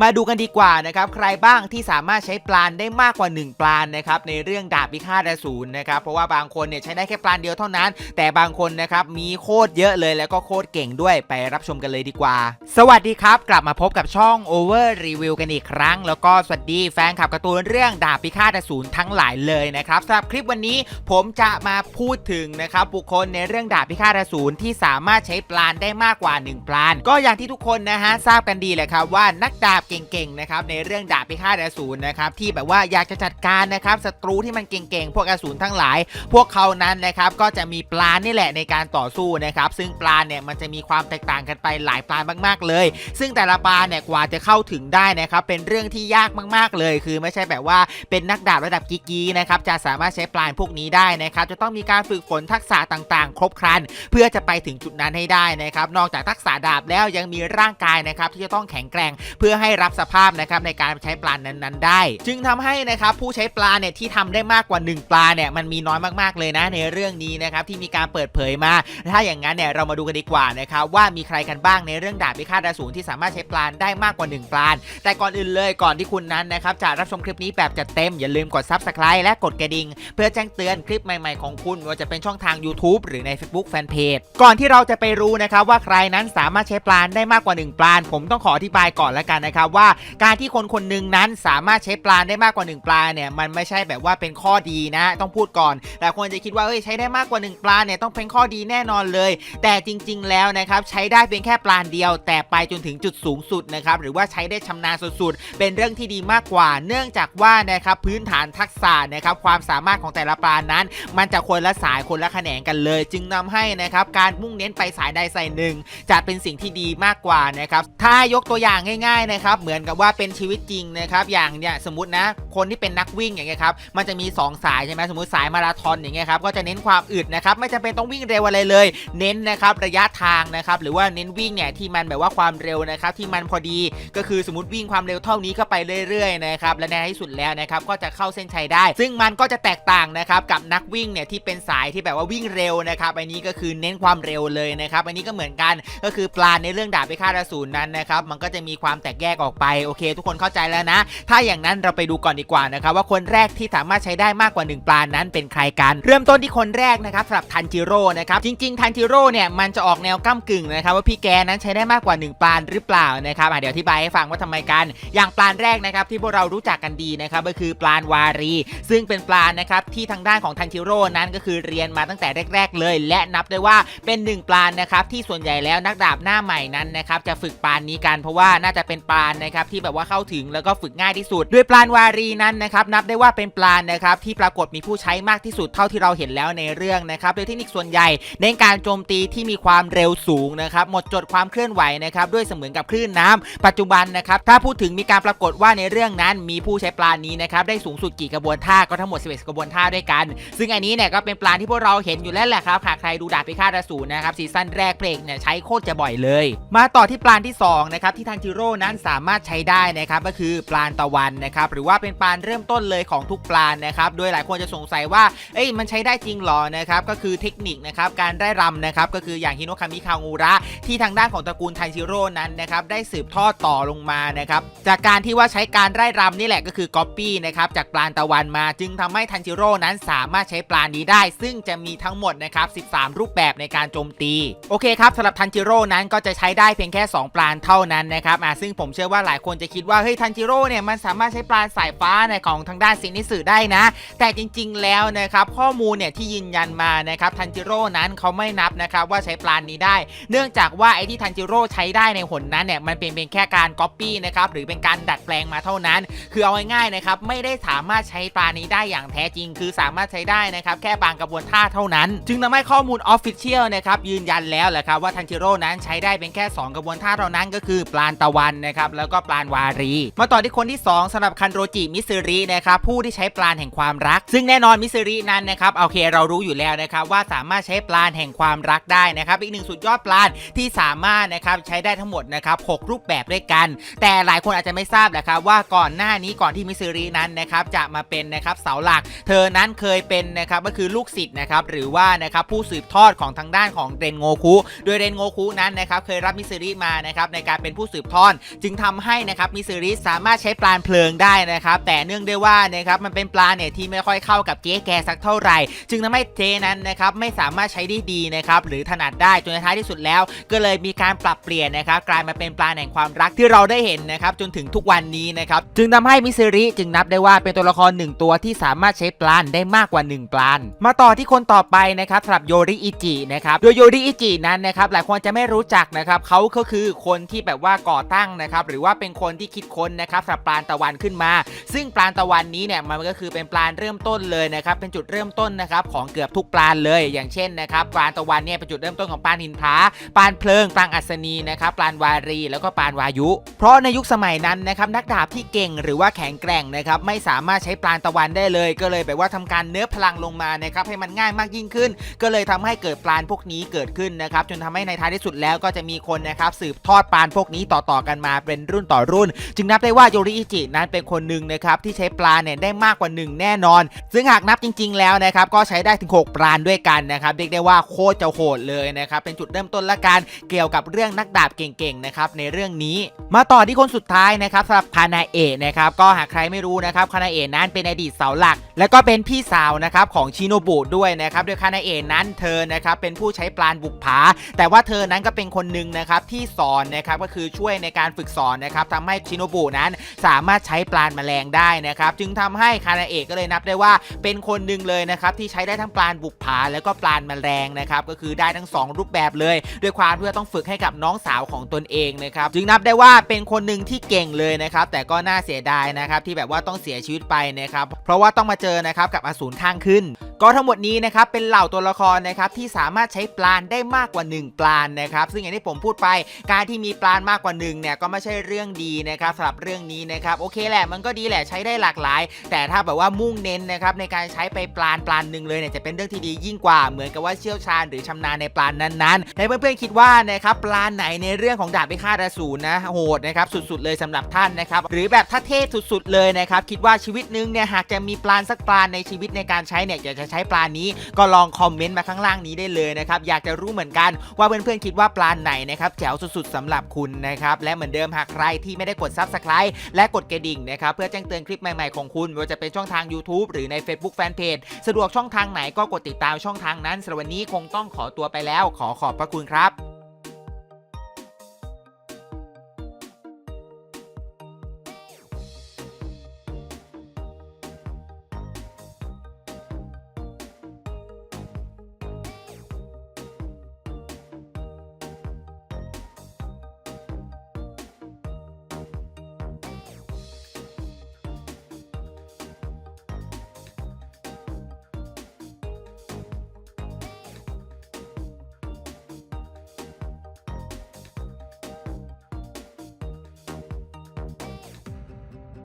มาดูกันดีกว่านะครับ ใครบ้างที่สามารถใช้ปลานได้มากกว่า 1 ปลานนะครับในเรื่องดาบพิฆาตอสูรนะครับ เพราะว่าบางคนเนี่ยใช้ได้แค่ปลานเดียวเท่านั้น แต่บางคนนะครับมีโคตรเยอะเลยแล้วก็โคตรเก่งด้วยไปรับชมกันเลยดีกว่า สวัสดีครับ กลับมาพบกับช่อง Over Review กันอีกครั้ง แล้วก็สวัสดีแฟนคลับการ์ตูนเรื่องดาบพิฆาตอสูรทั้งหลายเลยนะครับสำหรับคลิปวันนี้ผมจะมาพูดถึงนะครับบุคคลในเรื่องดาบพิฆาตอสูรที่สามารถใช้ปลานได้มากกว่า 1 ปลาน ก็อย่างที่ทุกคนนะฮะทราบกันดีแหละครับว่านักดาบเก่งๆนะครับในเรื่องดาบพิฆาตอสูรนะครับที่แบบว่าอยากจะจัดการนะครับศัตรูที่มันเก่งๆพวกอสูรทั้งหลาย พวกเขานั้นนะครับก็จะมีปลานนี่แหละในการต่อสู้นะครับซึ่งปลาเนี่ยมันจะมีความแตกต่างกันไปหลายปลามากๆเลย ซึ่งแต่ละปลาเนี่ยกว่าจะเข้าถึงได้นะครับเป็นเรื่องที่ยากมากๆเลย คือไม่ใช่แบบว่าเป็นนักดาบระดับกิ๊กีนะครับจะสามารถใช้ปลานพวกนี้ได้นะครับจะต้องมีการฝึกฝนทักษะต่างๆ ครบครัน เพื่อจะไปถึงจุดนั้นให้ได้นะครับนอกจากทักษะดาบแล้วยังมีร่างกายนะครับที่จะต้องแข็งแกร่งเพื่อให้รับสภาพนะครับในการใช้ปลานั้นๆ ได้ จึงทำให้นะครับผู้ใช้ปลาเนี่ยที่ทำได้มากกว่า 1 ปลาเนี่ยมันมีน้อยมากๆเลยนะในเรื่องนี้นะครับที่มีการเปิดเผยมา ถ้าอย่างนั้นเนี่ยเรามาดูกันดีกว่านะครับว่ามีใครกันบ้างในเรื่องดาบพิฆาตอสูรที่สามารถใช้ปลานได้มากกว่า 1 ปลาแต่ก่อนอื่นเลยก่อนที่คุณนั้นนะครับจะรับชมคลิปนี้แบบจัดเต็มอย่าลืมกด Subscribe และกดกระดิ่งเพื่อแจ้งเตือนคลิปใหม่ๆของคุณว่าจะเป็นช่องทาง YouTube หรือใน Facebook Fanpage ก่อนที่เราจะไปรู้นะครับว่าใครนั้นสามารถใช้ปลาได้มากกว่า 1 ปลาผมต้องขออธิบายก่อนแล้วกันนะครับว่าการที่คนคนหนึ่งนั้นสามารถใช้ปลาได้มากกว่า 1 ปลาเนี่ยมันไม่ใช่แบบว่าเป็นข้อดีนะ ต้องพูดก่อนแต่คนจะคิดว่าเอ้ยใช้ได้มากกว่า 1 ปลาเนี่ยต้องเป็นข้อดีแน่นอนเลย แต่จริง ๆ แล้วนะครับใช้ได้เพียงแค่ปลาเดียว แต่ไปจนถึงจุดสูงสุดนะครับหรือว่าใช้ได้ชำนาญสุดๆเป็นเรื่องที่ดีมากกว่า เนื่องจากว่านะครับพื้นฐานทักษะนะครับความสามารถของแต่ละปลานั้น มันจะคนละสายคนละแขนงกันเลย จึงนำให้นะครับการมุ่งเน้นไปสายใดสายหนึ่งจะเป็นสิ่งที่ดีมากกว่านะครับถ้ายกตัวอย่างง่ายๆนะครับเหมือนกับว่าเป็นชีวิตจริงนะครับอย่างเนี่ยสมมตินะคนที่เป็นนักวิ่งอย่างเงี้ยครับมันจะมี 2 สายใช่ไหมสมมติสายมาราธอนอย่างเงี้ยครับก็จะเน้นความอึดนะครับไม่จำเป็นต้องวิ่งเร็วอะไรเลย เน้นนะครับระยะทางนะครับหรือว่าเน้นวิ่งเนี่ยที่มันแบบว่าความเร็วนะครับที่มันพอดีก็คือสมมติวิ่งความเร็วเท่านี้ก็ไปเรื่อยๆนะครับและในที่สุดแล้วนะครับก็จะเข้าเส้นชัยได้ ซึ่งมันก็จะแตกต่างนะครับกับนักวิ่งเนี่ยที่เป็นสายที่แบบว่าวิ่งเร็วนะครับอันนี้ก็คือเน้นความเร็วเลยนะครับอันนี้ก็เหมือนกันก็คือปลาในเรื่องดาบพิฆาตอสูรนั้นนะครับมันก็จะมีความแตกแยกออกไปโอเค ทุกคนเข้าใจแล้วนะ ถ้าอย่างนั้นเราไปดูก่อนดีกว่านะครับว่าคนแรกที่สามารถใช้ได้มากกว่า 1 ปลานั้นเป็นใครกัน เริ่มต้นที่คนแรกนะครับสำหรับทันจิโร่นะครับจริงๆทันจิโร่เนี่ยมันจะออกแนวก้ากึ่งนะครับว่าพี่แกนั้นใช้ได้มากกว่า 1 ปลาหรือเปล่านะครับเดี๋ยวอธิบายให้ฟังว่าทำไมกัน อย่างปลาแรกนะครับที่พวกเรารู้จักกันดีนะครับก็คือปลาวารี ซึ่งเป็นปลานะครับที่ทางด้านของทันจิโร่นั้นก็คือเรียนมาตั้งแต่แรก ๆ เลย และนับได้ว่าเป็นหนึ่งปลานะครับที่ส่วนใหญ่แล้วนักดาบหน้าใหม่นั้นนะครับจะฝึกปลานี้กันเพราะว่าน่าจะเป็นปลานะครับที่แบบว่าเข้าถึงแล้วก็ฝึกง่ายที่สุด ด้วยปลานวารีนั้นนะครับนับได้ว่าเป็นปลานะครับที่ปรากฏมีผู้ใช้มากที่สุดเท่าที่เราเห็นแล้วในเรื่องนะครับโดยเทคนิคส่วนใหญ่ในการโจมตีที่มีความเร็วสูงนะครับหมดจดความเคลื่อนไหวนะครับด้วยเสมือนกับคลื่นน้ำปัจจุบันนะครับถ้าพูดถึงมีการปรากฏว่าในเรื่องนั้น มีผู้ใช้ปลานี้นะครับได้สูงสุดกี่กระบวนท่าก็ทั้งหมด 11 กระบวนท่าด้วยกัน ซึ่งอันนี้เนี่ยก็เป็นปลาที่พวกเราเห็นอยู่แล้วแหละครับหากใครดูดาบพิฆาตอสูรนะครับซีซั่นแรกเพลงเนี่ยใช้โคตรจะบ่อยเลย มาต่อที่ปลาที่2นะครับที่ทันจิโร่นั้นสามารถใช้ได้นะครับก็คือปลาตะวันนะครับหรือว่าเป็นปลาเริ่มต้นเลยของทุกปลานะครับโดยหลายคนจะสงสัยว่าเอ้ยมันใช้ได้จริงหรอนะครับก็คือเทคนิคนะครับการได้รำนะครับก็คืออย่างฮิโนคามิคางูระที่ทางด้านของตระกูลทันจิโร่นั้นนะครับได้สืบทอดต่อลงมานะครับจากการที่ว่าใช้การไร่รำนี่แหละก็คือก๊อปปี้นะครับจากปลาตะวันมา จึงทำให้ทันจิโร่นั้นสามารถใช้ปลานี้ได้ ซึ่งจะมีทั้งหมดนะครับ13 รูปแบบในการโจมตีโอเคครับสำหรับทันจิโร่นั้นก็จะใช้ได้เพียงแค่ 2 ปลาเท่านั้นนะครับอ่าซึ่งผมเชื่อว่าหลายคนจะคิดว่าเฮ้ยทันจิโร่เนี่ยมันสามารถใช้ปลาสายฟ้าในของทางด้านซินิสึได้นะ แต่จริง ๆ แล้วนะครับข้อมูลเนี่ยที่ยืนยันมานะครับทันจิโร่นั้นเขาไม่นับนะครับว่าใช้ปลานี้ได้ เนื่องจากว่าไอ้ที่ทันจิโร่ใช้ได้ในหนนั้นเนี่ยมันเป็นเพียงแค่การก๊อปปี้นะครับหรือเป็นการดัดแปลงมาเท่านั้น คือเอาง่ายๆนะครับไม่ได้สามารถใช้ปลานี้ได้อย่างแท้จริง คือสามารถใช้ได้นะครับแค่บางกระบวนท่าเท่านั้น จึงทำให้ข้อมูลออฟฟิเชียลนะครับยืนยันแล้วแหละครับว่าทันจิโร่นั้นใช้ได้เป็นแค่ 2 กระบวนท่าเท่านั้นก็คือปลานตะวันนะครับแล้วก็ปลานวารี มาต่อที่คนที่ 2สำหรับคันโรจิมิซึรินะครับผู้ที่ใช้ปลานแห่งความรัก ซึ่งแน่นอนมิซึรินั้นนะครับโอเคเรารู้อยู่แล้วนะครับว่าสามารถใช้ปลานแห่งความรักได้นะครับอีกหนึ่งสุดยอดปลานที่สามารถนะครับใช้ได้ทั้งหมดนะครับหรูปแบบด้วยกัน แต่หลายคนอาจจะไม่ทราบนะครับว่าก่อนหน้านี้ก่อนที่มิซึรินั้นนะครับจะมาเป็นนะครับเสาหลัก เธอนั้นเคยเป็นนะครับก็คือลูกศิษย์นะครับหรือว่านะครับผู้สืบทอดของทางด้านของเรนโงคุโดยเรนโงคุนั้นนะครับเคยรับมิซึริมานะครับในการเป็นผู้สืบทอดจึงทำให้นะครับมิซูริสามารถใช้ปราณเพลิงได้นะครับ แต่เนื่องด้วยว่านะครับมันเป็นปลาเนี่ยที่ไม่ค่อยเข้ากับเจ๊แกสักเท่าไหร่ จึงทำให้เจ๊นั้นนะครับไม่สามารถใช้ได้ดีนะครับหรือถนัดได้จนในท้ายที่สุดแล้ว ก็เลยมีการปรับเปลี่ยนนะครับกลายมาเป็นปลาแห่งความรักที่เราได้เห็นนะครับจนถึงทุกวันนี้นะครับจึงทำให้มิซูริจึงนับได้ว่าเป็นตัวละครหนึ่งตัวที่สามารถใช้ปลานได้มากกว่า 1 ปลาน มาต่อที่คนต่อไปนะครับสำหรับโยริอิจินะครับโดยโยริอิจินั้นนะครับหลายคนจะไม่รู้จักนะครับเขาก็คือคนที่แบบว่าก่อตั้งนะครับหรือว่าเป็นคนที่คิดค้นนะครับสำหรับปลานตะวันขึ้นมา ซึ่งปลานตะวันนี้เนี่ยมันก็คือเป็นปลานเริ่มต้นเลยนะครับเป็นจุดเริ่มต้นนะครับของเกือบทุกปลานเลยอย่างเช่นนะครับปลานตะวันเนี่ยเป็นจุดเริ่มต้นของปลานหินผาปลานเพลิงปลานอัศนีนะครับปลานวารี แล้วก็ปลานวายุ เพราะในยุคสมัยนั้นนะครับนักดาบที่เก่งหรือว่าแข็งแกร่งนะครับไม่สามารถใช้ปลานตะวันได้เลย ก็เลยแบบว่าทำการเนื้อพลังลงมานะครับให้มันง่ายมากยิ่งขึ้น ก็เลยทำให้เกิดปลานพวกนี้เกิดขึ้นนะครับจนทำให้ในท้ายที่สุดแล้วก็จะมีคนนะครับสืบทอดปลานพวกนี้ต่อๆกันมาเป็นรุ่นต่อรุ่น จึงนับได้ว่าโยริอิจินั้นเป็นคนหนึ่งนะครับที่ใช้ปลาเนี่ยได้มากกว่า 1 แน่นอน ซึ่งหากนับจริง ๆ แล้วนะครับก็ใช้ได้ถึง 6 ปลาด้วยกันนะครับเรียกได้ว่าโคตรจะโหดเลยนะครับเป็นจุดเริ่มต้นละกันเกี่ยวกับเรื่องนักดาบเก่งๆนะครับในเรื่องนี้ มาต่อที่คนสุดท้ายนะครับสำหรับคานาเอะนะครับก็หากใครไม่รู้นะครับคานาเอะนั้นเป็นอดีตเสาหลัก และก็เป็นพี่สาวนะครับของชิโนบุด้วยนะครับโดยคานาเอะนั้นเธอนะครับเป็นผู้ใช้ปลานบุกผาแต่ว่าเธอนั้นก็เป็นคนหนึ่งนะครับที่สอนนะครับก็คือช่วยในการฝึกสอนนะครับทำให้ชินบุนั้นสามารถใช้ปลานแมลงได้นะครับ จึงทำให้คานาเอะก็เลยนับได้ว่าเป็นคนหนึ่งเลยนะครับที่ใช้ได้ทั้งปลานบุกผาแล้วก็ปลานแมลงนะครับก็คือได้ทั้งสองรูปแบบเลย ด้วยความที่ว่าต้องฝึกให้กับน้องสาวของตนเองนะครับจึงนับได้ว่าเป็นคนหนึ่งที่เก่งเลยนะครับแต่ก็น่าเสียดายนะครับที่แบบว่าต้องเสียชีวิตไปนะครับเพราะว่าต้องมาเจอนะครับกับอสูรข้างขึ้น ก็ทั้งหมดนี้นะครับเป็นเหล่าตัวละครนะครับที่สามารถใช้ปลานได้มากกว่า 1 ปลานนะครับซึ่งอย่างที่ผมพูดไปการที่มีปลานมากกว่า1เนี่ยก็ไม่ใช่เรื่องดีนะครับสำหรับเรื่องนี้นะครับโอเคแหละมันก็ดีแหละใช้ได้หลากหลาย แต่ถ้าแบบว่ามุ่งเน้นนะครับในการใช้ไปปลานปลานหนึ่งเลยเนี่ยจะเป็นเรื่องที่ดียิ่งกว่าเหมือนกับว่าเชี่ยวชาญหรือชำนาญในปลานนั้นๆในเพื่อนๆคิดว่านะครับปลานไหนในเรื่องของดาบพิฆาตอสูรนะโหดนะครับสุดๆเลยสำหรับท่านนะครับหรือแบบถ้าเทพสุดๆเลยนะครับคิดว่าชีวิตหนึงเนี่ยหากจะมีปลานสักปลานในชีวิตในการใช้เนี่ยอยากจะใช้ปลานี้ก็ลองคอมเมนต์มาข้างล่างนี้ได้เลยนะครับอยากจะรู้เหมือนกันว่าเพื่อนๆคิดว่าปลาไหนนะครับแจ๋วสุดๆสำหรับคุณนะครับและเหมือนเดิมหากใครที่ไม่ได้กด Subscribe และกดกระดิ่งนะครับเพื่อแจ้งเตือนคลิปใหม่ๆของคุณไม่ว่าจะเป็นช่องทาง YouTube หรือใน Facebook Fanpage สะดวกช่องทางไหนก็กดติดตามช่องทางนั้นสำหรับวันนี้คงต้องขอตัวไปแล้ว ขอขอบพระคุณครับ